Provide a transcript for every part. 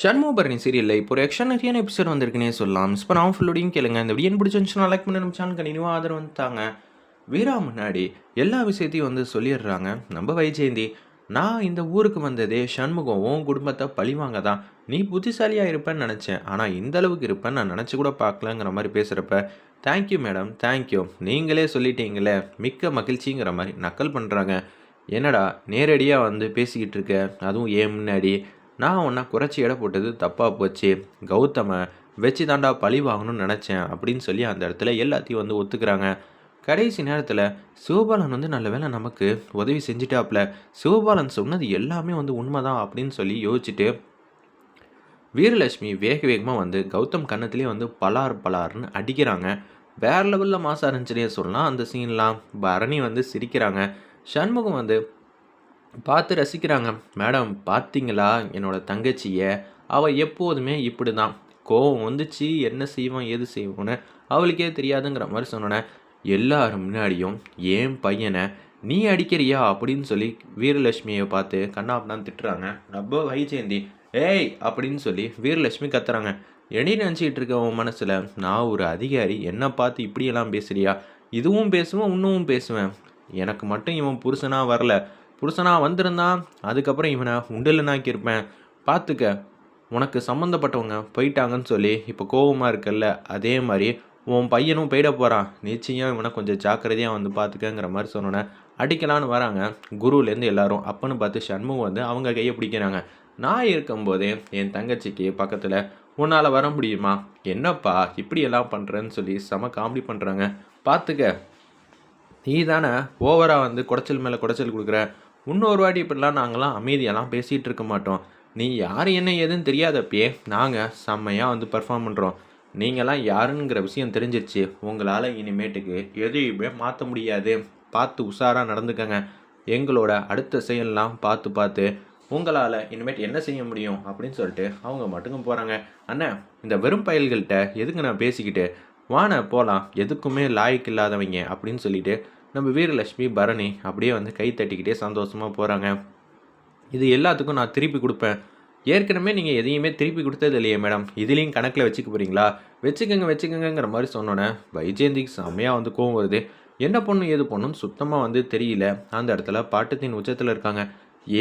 ஷண்முகபரணி சீரியலில் இப்போ ஒரு எக்ஸ்ட்ரானரியான எபிசோட் வந்திருக்குன்னே சொல்லலாம். இப்போ நான் ஃபுல்லோடையும் கேளுங்க. இந்த வீடியோ பிடிச்சிருந்துச்சுன்னா லைக் பண்ணி. நம்ம சேனல் கண்டினியூவாக ஆதரவு வந்துட்டாங்க. வீரா முன்னாடி எல்லா விஷயத்தையும் வந்து சொல்லிடுறாங்க. நம்ம வைஜெயந்தி நான் இந்த ஊருக்கு வந்ததே சண்முகம் உன் குடும்பத்தை பழிவாங்க தான் நீ புத்திசாலியாக இருப்பேன்னு நினச்சேன். ஆனால் இந்த அளவுக்கு இருப்பேன்னு நான் நினச்சி கூட பார்க்கலங்கிற மாதிரி பேசுகிறப்ப தேங்க்யூ மேடம் தேங்க்யூ நீங்களே சொல்லிட்டீங்களே. மிக்க மகிழ்ச்சிங்கிற மாதிரி நக்கல் பண்ணுறாங்க என்னடா நேரடியாக வந்து பேசிக்கிட்டு இருக்க? அதுவும் ஏன் முன்னாடி? நான் உன்னை குறைச்சி எடை போட்டது தப்பாக போச்சு. கௌதம வச்சு தாண்டா பழி வாங்கணும்னு நினச்சேன் அப்படின்னு சொல்லி அந்த இடத்துல எல்லாத்தையும் வந்து ஒத்துக்கிறாங்க. கடைசி நேரத்தில் சிவபாலன் வந்து நல்ல வேளை நமக்கு உதவி செஞ்சுட்டாப்ல. சிவபாலன் சொன்னது எல்லாமே வந்து உண்மைதான் அப்படின்னு சொல்லி யோசிச்சுட்டு வீரலட்சுமி வேக வேகமாக வந்து கௌதம் கன்னத்துலேயே வந்து பலார் பலார்னு அடிக்கிறாங்க. வேற லெவலில் மாசா இருந்துச்சுனே சொல்லலாம் அந்த சீன்லாம் பரணி வந்து சிரிக்கிறாங்க. சண்முகம் வந்து பார்த்து ரசிக்கிறாங்க. மேடம் பார்த்தீங்களா? என்னோடய தங்கச்சியை. அவள் எப்போதுமே இப்படி தான் கோவம் வந்துச்சு. என்ன செய்வான் ஏது செய்வோன்னு அவளுக்கே தெரியாதுங்கிற மாதிரி சொன்னோன்னே எல்லாரும் முன்னாடியும் ஏன் பையனை? நீ அடிக்கிறியா? அப்படின்னு சொல்லி வீரலட்சுமியை பார்த்து கண்ணாப்தான் திட்டுறாங்க. நம்ம வைஜெயந்தி ஏய்! அப்படின்னு சொல்லி வீரலட்சுமி கத்துறாங்க. எடி நினச்சிக்கிட்டு இருக்க உன் மனசில்? நான் ஒரு அதிகாரி. என்னை பார்த்து இப்படியெல்லாம் பேசுறியா? இதுவும் பேசுவேன் இன்னமும் பேசுவேன். எனக்கு மட்டும் இவன் புருஷனாக வரல. புருஷனாக வந்திருந்தான். அதுக்கப்புறம் இவனை உண்டலனாக்கியிருப்பேன். பார்த்துக்க உனக்கு சம்மந்தப்பட்டவங்க போயிட்டாங்கன்னு சொல்லி இப்போ கோபமாக இருக்கல்ல அதே மாதிரி உன் பையனும் போயிட போகிறான் நிச்சயம் இவனை கொஞ்சம் ஜாக்கிரதையாக வந்து பார்த்துக்கங்கிற மாதிரி சொன்னோன்னே அடிக்கலான்னு வராங்க. குருவிலேருந்து எல்லாரும் அப்பன்னு பார்த்து சண்முகம் வந்து அவங்க கையை பிடிக்கிறாங்க. நான் இருக்கும்போதே என் தங்கச்சிக்கு பக்கத்தில் உன்னால் வர முடியுமா? என்னப்பா இப்படியெல்லாம் பண்ணுறேன்னு சொல்லி செம காமெடி பண்ணுறாங்க பார்த்துக்க நீ தானே ஓவராக வந்து குடைச்சல் மேலே குடைச்சல் கொடுக்குற? இன்னொரு வாட்டி இப்படிலாம் நாங்களாம் அமைதியெல்லாம் பேசிகிட்டு இருக்க மாட்டோம். நீ யார் என்ன ஏதுன்னு தெரியாதப்பயே நாங்கள் செம்மையாக வந்து பர்ஃபார்ம் பண்ணுறோம் நீங்களாம் யாருங்கிற விஷயம் தெரிஞ்சிருச்சு. உங்களால் இனிமேட்டுக்கு எதையுமே மாற்ற முடியாது. பார்த்து உஷாராக நடந்துக்கங்க. எங்களோட அடுத்த செயல்லாம் பார்த்து பார்த்து உங்களால் இனிமேட்டு என்ன செய்ய முடியும் அப்படின்னு சொல்லிட்டு அவங்க மட்டுங்க போகிறாங்க அண்ணன் இந்த வெறும் பயல்கள்கிட்ட எதுக்கு நான் பேசிக்கிட்டு? வான போகலாம் எதுக்குமே லாய்க்கு இல்லாதவங்க அப்படின்னு சொல்லிட்டு நம்ம வீரலட்சுமி பரணி அப்படியே வந்து கை தட்டிக்கிட்டே சந்தோஷமாக போகிறாங்க இது எல்லாத்துக்கும் நான் திருப்பி கொடுப்பேன். ஏற்கனவே நீங்கள் எதையுமே திருப்பி கொடுத்தது இல்லையே மேடம். இதுலேயும் கணக்கில் வச்சுக்க போகிறீங்களா வச்சுக்கோங்க வச்சுக்கோங்கிற மாதிரி சொன்னோன்னே வைஜெயந்திக்கு செம்மையாக வந்து கோவம் வருது. என்ன பொண்ணு ஏது பொண்ணுன்னு சுத்தமாக வந்து தெரியல. அந்த இடத்துல பாட்டத்தின் உச்சத்தில் இருக்காங்க.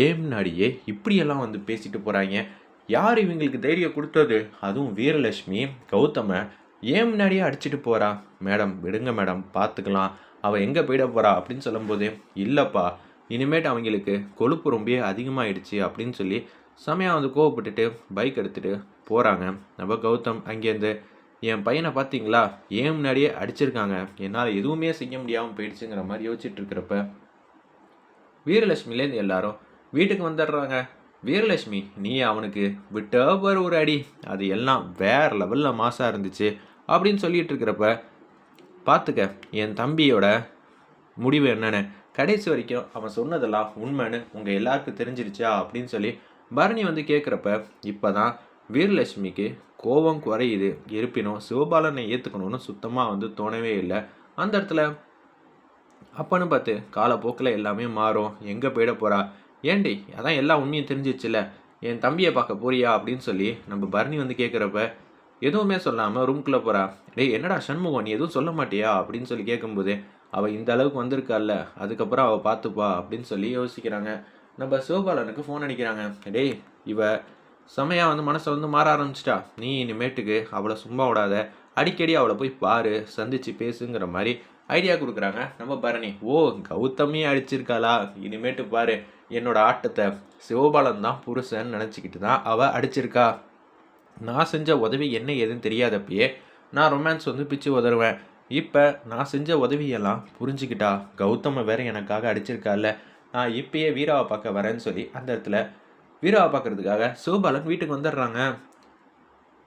ஏன் முன்னாடியே இப்படியெல்லாம் வந்து பேசிட்டு போகிறாங்க யார் இவங்களுக்கு தைரியம் கொடுத்தது? அதுவும் வீரலட்சுமி கௌதம. ஏன் முன்னாடியே அடிச்சிட்டு போகிறா மேடம் விடுங்க மேடம் பார்த்துக்கலாம் அவள் எங்கே போயிட போகிறா அப்படின்னு சொல்லும்போது இல்லைப்பா இனிமேட்டு அவங்களுக்கு கொழுப்பு ரொம்ப அதிகமாகிடுச்சு அப்படின்னு சொல்லி செமையாக வந்து கோவப்பட்டுட்டு பைக் எடுத்துகிட்டு போகிறாங்க நம்ம கௌதம் அங்கேருந்து என் பையனை பார்த்தீங்களா? ஏன் முன்னாடியே அடிச்சிருக்காங்க? என்னால் எதுவுமே செய்ய முடியாமல் போயிடுச்சுங்கிற மாதிரி யோசிச்சுட்டு இருக்கிறப்ப வீரலட்சுமிலேருந்து எல்லாரும் வீட்டுக்கு வந்துடுறாங்க. வீரலட்சுமி நீ அவனுக்கு விட்டவர் ஒரு அடி. அது எல்லாம் வேற லெவலில் மாசாக இருந்துச்சு அப்படின்னு சொல்லிட்டு இருக்கிறப்ப பார்த்துக்க என் தம்பியோட முடிவு என்னென்னு. கடைசி வரைக்கும் அவன் சொன்னதெல்லாம் உண்மைன்னு உங்கள் எல்லாருக்கும் தெரிஞ்சிருச்சா அப்படின்னு சொல்லி பரணி வந்து கேட்குறப்ப இப்போ தான் வீரலட்சுமிக்கு கோபம் குறையுது. இருப்பினும் சிவபாலனை ஏற்றுக்கணும்னு சுத்தமாக வந்து தோணவே இல்லை. அந்த இடத்துல அப்பன்னு பார்த்து காலப்போக்கில் எல்லாமே மாறும். எங்கே போயிட போகிறா ஏண்டி அதான் எல்லா உண்மையும் தெரிஞ்சிச்சுல என் தம்பியை பார்க்க போறியா அப்படின்னு சொல்லி நம்ம பரணி வந்து கேட்குறப்ப எதுவுமே சொல்லாமல் ரூம்குள்ளே போகிறா டேய் என்னடா சண்முகம் நீ எதுவும் சொல்ல மாட்டியா? அப்படின்னு சொல்லி கேட்கும்போது அவள் இந்த அளவுக்கு வந்திருக்கால்ல அதுக்கப்புறம் அவள் பார்த்துப்பா அப்படின்னு சொல்லி யோசிக்கிறாங்க. நம்ம சிவபாலனுக்கு ஃபோன் அடிக்கிறாங்க. டேய் இவ செமையாக வந்து மனசை வந்து மாற ஆரம்பிச்சிட்டா. நீ இனிமேட்டுக்கு அவளை சும்மா விடாத. அடிக்கடி அவளை போய் பாரு சந்திச்சு பேசுங்கிற மாதிரி ஐடியா கொடுக்குறாங்க நம்ம பரணி. ஓ கௌதமியே அடிச்சிருக்காளா? இனிமேட்டு பாரு என்னோட ஆட்டத்தை. சிவபாலன் தான் புருஷன் நினச்சிக்கிட்டு தான் அவள் அடிச்சிருக்கா. நான் செஞ்ச உதவி என்ன ஏதுன்னு தெரியாதப்பயே நான் ரொமான்ஸ் வந்து பிச்சு உதருவேன் இப்போ நான் செஞ்ச உதவியெல்லாம் புரிஞ்சுக்கிட்டா கௌதம வேற எனக்காக அடிச்சிருக்கால நான் இப்பயே வீராவை பார்க்க வரேன்னு சொல்லி அந்த இடத்துல வீராவை பார்க்கறதுக்காக சிவபாலன் வீட்டுக்கு வந்துடுறாங்க.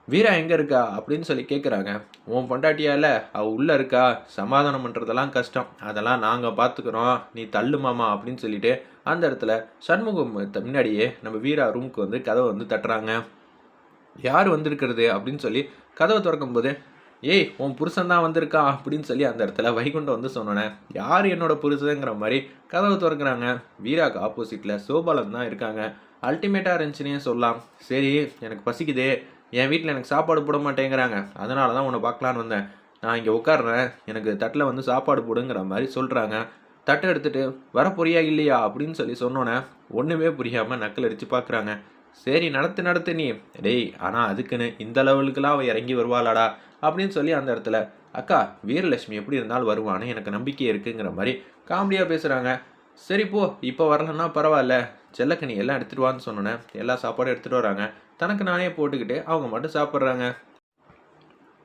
வீரா எங்கே இருக்கா அப்படின்னு சொல்லி கேட்குறாங்க உன் பொண்டாட்டியால அவள் உள்ளே இருக்கா? சமாதானம் பண்ணுறதெல்லாம் கஷ்டம். அதெல்லாம் நாங்கள் பார்த்துக்குறோம் நீ தள்ளு மாமா அப்படின்னு சொல்லிட்டு அந்த இடத்துல சண்முகம் முன்னாடியே நம்ம வீரா ரூமுக்கு வந்து கதவை வந்து தட்டுறாங்க. யார் வந்திருக்கிறது அப்படின்னு சொல்லி கதவை திறக்கும்போது ஏய் உன் புருஷன் தான் அப்படின்னு சொல்லி அந்த இடத்துல வைகுண்டம் வந்து சொன்னோன்னே யார் என்னோட புருஷங்கிற மாதிரி கதவை திறக்கிறாங்க. வீராக்கு ஆப்போசிட்டில் சோபாலன் தான் இருக்காங்க. அல்டிமேட்டாக இருந்துச்சுன்னே சொல்லலாம். சரி எனக்கு பசிக்குது. என் வீட்டில் எனக்கு சாப்பாடு போட மாட்டேங்கிறாங்க. அதனால தான் உன்னை பார்க்கலான்னு வந்தேன். நான் இங்கே உட்கார்றேன். எனக்கு தட்டில் வந்து சாப்பாடு போடுங்கிற மாதிரி சொல்கிறாங்க தட்டை எடுத்துகிட்டு வர இல்லையா? அப்படின்னு சொல்லி சொன்னோன்னே ஒன்றுமே புரியாமல் நக்கல் அடித்து பார்க்குறாங்க சரி நடத்து நடத்து நீ. டேய் ஆனால் அதுக்குன்னு இந்த லெவலுக்குலாம் அவள் இறங்கி வருவாளாடா அப்படின்னு சொல்லி அந்த இடத்துல அக்கா வீரலட்சுமி எப்படி இருந்தாலும் வருவான்னு எனக்கு நம்பிக்கை இருக்குங்கிற மாதிரி காமெடியாக பேசுகிறாங்க சரி போ இப்போ வரலன்னா பரவாயில்ல. செல்லக்கனி எல்லாம் எடுத்துகிட்டு வான்னு சொன்னோன்னே எல்லா சாப்பாடும் எடுத்துகிட்டு வராங்க. தனக்கு நானே போட்டுக்கிட்டு அவங்க மட்டும் சாப்பிட்றாங்க.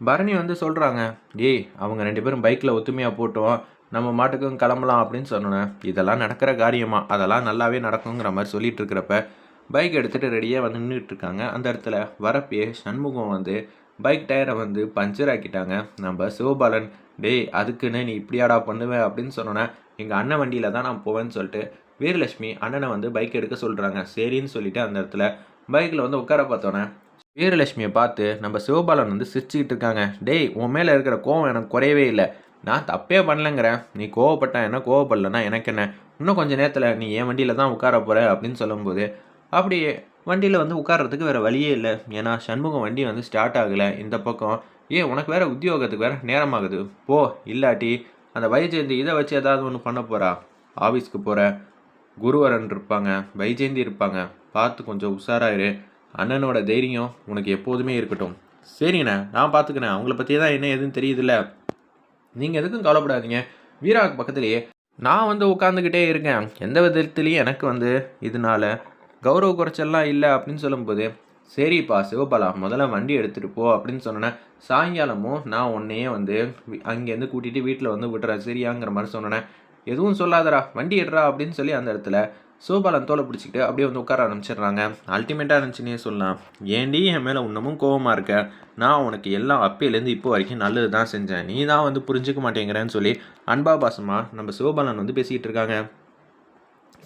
பரணி வந்து சொல்கிறாங்க டேய் அவங்க ரெண்டு பேரும் பைக்கில் ஒத்துமையாக போட்டோம். நம்ம மாட்டுக்கும் கிளம்பலாம் அப்படின்னு சொன்னோன்னே இதெல்லாம் நடக்கிற காரியமா? அதெல்லாம் நல்லாவே நடக்குங்கிற மாதிரி சொல்லிட்டு இருக்கிறப்ப பைக் எடுத்துகிட்டு ரெடியாக வந்து நின்றுட்டுருக்காங்க அந்த இடத்துல வரப்பே சண்முகம் வந்து பைக் டயரை வந்து பஞ்சர் ஆக்கிட்டாங்க. நம்ம சிவபாலன் டேய் அதுக்குன்னு நீ இப்படியாடா பண்ணுவேன் அப்படின்னு சொன்னோன்னே எங்கள் அண்ணன் வண்டியில் தான் நான் போவேன்னு சொல்லிட்டு வீரலட்சுமி அண்ணனை வந்து பைக் எடுக்க சொல்கிறாங்க சரின்னு சொல்லிட்டு அந்த இடத்துல பைக்கில் வந்து உட்கார பார்த்தோன்னே வீரலட்சுமியை பார்த்து நம்ம சிவபாலன் வந்து சிரிச்சுக்கிட்டு இருக்காங்க. டேய் உன் மேலே இருக்கிற கோவம் எனக்கு குறையவே இல்லை. நான் தப்பே பண்ணலங்கிறேன். நீ கோவப்பட்டா என்ன? கோவப்படலன்னா எனக்கு என்ன? இன்னும் கொஞ்சம் நேரத்தில் நீ என் வண்டியில் தான் உட்கார போகிற அப்படின்னு சொல்லும்போது அப்படியே வண்டியில் வந்து உட்கார்றதுக்கு வேறு வழியே இல்லை. ஏன்னா சண்முகம் வண்டி வந்து ஸ்டார்ட் ஆகலை. இந்த பக்கம் ஏன் உனக்கு வேறு உத்தியோகத்துக்கு வேறு நேரமாகுது. போ இல்லாட்டி அந்த வைஜெயந்தி இதை வச்சு ஏதாவது ஒன்று பண்ண போகிறா ஆஃபீஸ்க்கு போகிற குருவரன் இருப்பாங்க வைஜெயந்தி இருப்பாங்க. பார்த்து கொஞ்சம் உஷாராயிரு. அண்ணனோட தைரியம் உனக்கு எப்போதுமே இருக்கட்டும். சரிண்ணே நான் பார்த்துக்கிறேன். அவங்கள பற்றி தான் என்ன எதுன்னு தெரியுதுல்ல. நீங்கள் எதுக்கும் கவலைப்படாதீங்க. வீராவுக்கு பக்கத்துலேயே நான் வந்து உட்காந்துக்கிட்டே இருக்கேன். எந்த விதத்துலேயும் எனக்கு வந்து இதனால கௌரவ குறைச்சல்லாம் இல்லை அப்படின்னு சொல்லும்போது சரிப்பா சிவபாலா முதல்ல வண்டி எடுத்துகிட்டு போ அப்படின்னு சொன்னேன் சாயங்காலமும் நான் உன்னையே வந்து அங்கேருந்து கூட்டிகிட்டு வீட்டில் வந்து விட்டுறேன் சரியாங்கிற மாதிரி சொன்னேன் எதுவும் சொல்லாதடா வண்டி எடுறா அப்படின்னு சொல்லி அந்த இடத்துல சிவபாலன் தோலை பிடிச்சிக்கிட்டு அப்படியே வந்து உட்கார ஆரம்பிச்சிடுறாங்க. அல்டிமேட்டாக இருந்துச்சுன்னே சொல்லலாம். ஏண்டி என் மேலே இன்னமும் கோவமாக இருக்க? நான் உனக்கு எல்லாம் அப்பையிலேருந்து இப்போ வரைக்கும் நல்லது தான் செஞ்சேன். நீ தான் வந்து புரிஞ்சுக்க மாட்டேங்கிறேன்னு சொல்லி அன்பா பாசமாக நம்ம சிவபாலன் வந்து பேசிக்கிட்டு இருக்காங்க.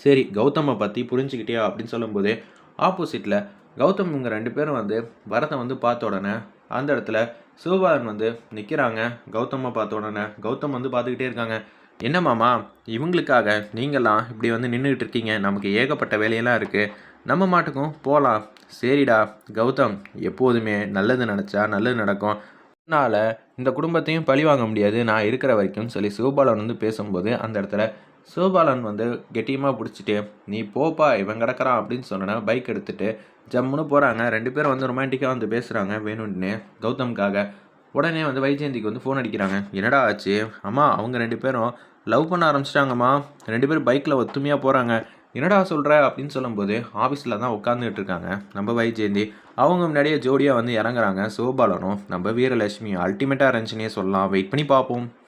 சரி கௌதமை பற்றி புரிஞ்சுக்கிட்டியா அப்படின்னு சொல்லும்போது ஆப்போசிட்டில் கௌதம் இவங்க ரெண்டு பேரும் வந்து வரத்தை வந்து பார்த்த உடனே அந்த இடத்துல சிவபாலன் வந்து நிற்கிறாங்க கௌதமை பார்த்த உடனே கௌதம் வந்து பார்த்துக்கிட்டே இருக்காங்க. என்ன மாமா இவங்களுக்காக நீங்களாம் இப்படி வந்து நின்றுக்கிட்டு இருக்கீங்க. நமக்கு ஏகப்பட்ட வேலையெல்லாம் இருக்குது நம்ம மாட்டுக்கும் போகலாம் சரிடா கௌதம் எப்போதுமே நல்லது நினச்சா நல்லது நடக்கும். என்னால் இந்த குடும்பத்தையும் பழி வாங்க முடியாது. நான் இருக்கிற வரைக்கும் சொல்லி சிவபாலன் வந்து பேசும்போது அந்த இடத்துல சிவபாலன் வந்து கெட்டியமாக பிடிச்சிட்டு நீ போப்பா இவன் கிடக்கிறான் அப்படின்னு சொன்னேன்னா பைக் எடுத்துட்டு ஜம்முன்னு போகிறாங்க ரெண்டு பேரும் வந்து ரொமான்டிக்காக வந்து பேசுகிறாங்க வேணும்னு கௌதம்காக. உடனே வந்து வைஜெயந்திக்கு வந்து ஃபோன் அடிக்கிறாங்க. என்னடா ஆச்சு? அம்மா அவங்க ரெண்டு பேரும் லவ் பண்ண ஆரம்பிச்சிட்டாங்கம்மா. ரெண்டு பேரும் பைக்கில் ஒத்துமையாக போகிறாங்க என்னடா சொல்கிற அப்படின்னு சொல்லும்போது ஆஃபீஸில் தான் உட்காந்துட்டு இருக்காங்க. நம்ம வைஜெயந்தி அவங்க முன்னாடியே ஜோடியாக வந்து இறங்குறாங்க. சிவபாலனும் நம்ம வீரலட்சுமி அல்டிமேட்டாக இருந்துச்சுன்னே சொல்லலாம். வெயிட் பண்ணி பார்ப்போம்.